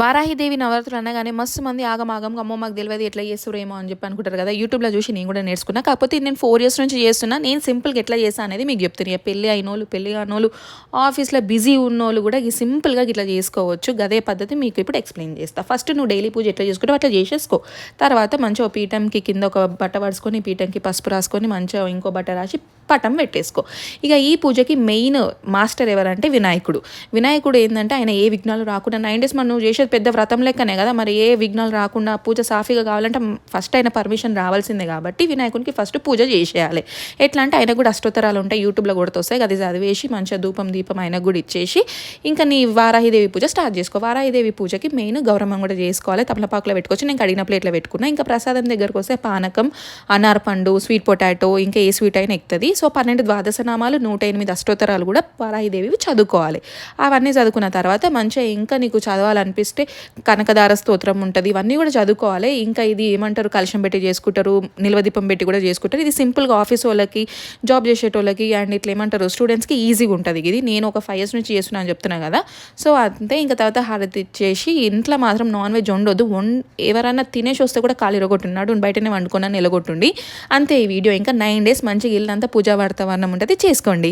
వారాహిదేవి నవరాత్రులు అనగానే మస్తు మంది ఆగమాగం అమ్మో మాకు తెలియదు ఎట్లా చేస్తురేమో అని చెప్పి అనుకుంటారు కదా. యూట్యూబ్లో చూసి నేను కూడా నేర్చుకున్నా. కాకపోతే నేను ఫోర్ ఇయర్స్ నుంచి చేస్తున్నా. నేను సింపుల్గా ఎట్లా చేస్తాను అనేది మీకు చెప్తున్నా పెళ్ళి అయినోళ్ళు పెళ్ళి కానోళ్ళు ఆఫీస్లో బిజీ ఉన్నోళ్ళు కూడా ఈ సింపుల్గా ఇట్లా చేసుకోవచ్చు. గదే పద్ధతి మీకు ఇప్పుడు ఎక్స్ప్లెయిన్ చేస్తా. ఫస్ట్ నువ్వు డైలీ పూజ ఎట్లా చేసుకుంటావు అట్లా చేసేసుకో. తర్వాత మంచిగా పీఠంకి కింద ఒక బట్ట పడుచుకొని పీఠంకి పసుపు రాసుకొని మంచిగా ఇంకో బట్ట రాసి పటం పెట్టేసుకో. ఇక ఈ పూజకి మెయిన్ మాస్టర్ ఎవరంటే వినాయకుడు. వినాయకుడు ఏంటంటే ఆయన ఏ విఘ్నాలు రాకుండా నైన్ డేస్ మనం నువ్వు చేసేది పెద్ద వ్రతం లెక్కనే కదా మరి ఏ విఘ్నాలు రాకుండా పూజ సాఫీగా కావాలంటే ఫస్ట్ ఆయన పర్మిషన్ రావాల్సిందే కాబట్టి వినాయకునికి ఫస్ట్ పూజ చేసేయాలి. ఎట్లా అంటే ఆయనకు కూడా అష్టోత్తరాలు ఉంటాయి యూట్యూబ్లో కూడా వస్తాయి అది చదివేసి మంచిగా ధూపం దీపం ఆయనకు కూడా ఇచ్చేసి ఇంకా నీ వారాహిదేవి పూజ స్టార్ట్ చేసుకో. వారాహిదేవి పూజకి మెయిన్ గౌరవం కూడా చేసుకోవాలి. తమలపాకులో పెట్టుకోవచ్చు. నేను కడిగిన ప్లేట్లో పెట్టుకున్నా. ఇంకా ప్రసాదం దగ్గరకు వస్తే పానకం అనార్పండు స్వీట్ పొటాటో ఇంకా ఏ స్వీట్ అయినా ఎక్కుతుంది. సో పన్నెండు ద్వాదశ నామాలు నూట ఎనిమిది అష్టోత్తరాలు కూడా వారాహిదేవి చదువుకోవాలి. అవన్నీ చదువుకున్న తర్వాత మంచిగా ఇంకా నీకు చదవాలనిపిస్తే కనకదార స్తోత్రం ఉంటుంది. ఇవన్నీ కూడా చదువుకోవాలి. ఇంకా ఇది ఏమంటారు? కలశం పెట్టి చేసుకుంటారు నిల్వదీపం పెట్టి కూడా చేసుకుంటారు. ఇది సింపుల్గా ఆఫీస్ వాళ్ళకి జాబ్ చేసేటోళ్ళకి అండ్ ఇట్లా ఏమంటారు? స్టూడెంట్స్కి ఈజీగా ఉంటుంది. ఇది నేను ఒక ఫైవ్ ఇయర్స్ నుంచి చేస్తున్నాను చెప్తున్నాను కదా. సో అంతే. ఇంకా తర్వాత హారతి ఇచ్చేసి ఇంట్లో మాత్రం నాన్ వెజ్ ఉండొద్దు వం ఎవరైనా తినేసి వస్తే కూడా కాలు ఇరగొట్టున్నాడు బయటనే వండుకున్నాను నిలగొట్టుండి. అంతే ఈ వీడియో ఇంకా నైన్ డేస్ మంచిగా ఇల్లంతా పూజా వాతావరణం ఉంటుంది. చేసుకోండి.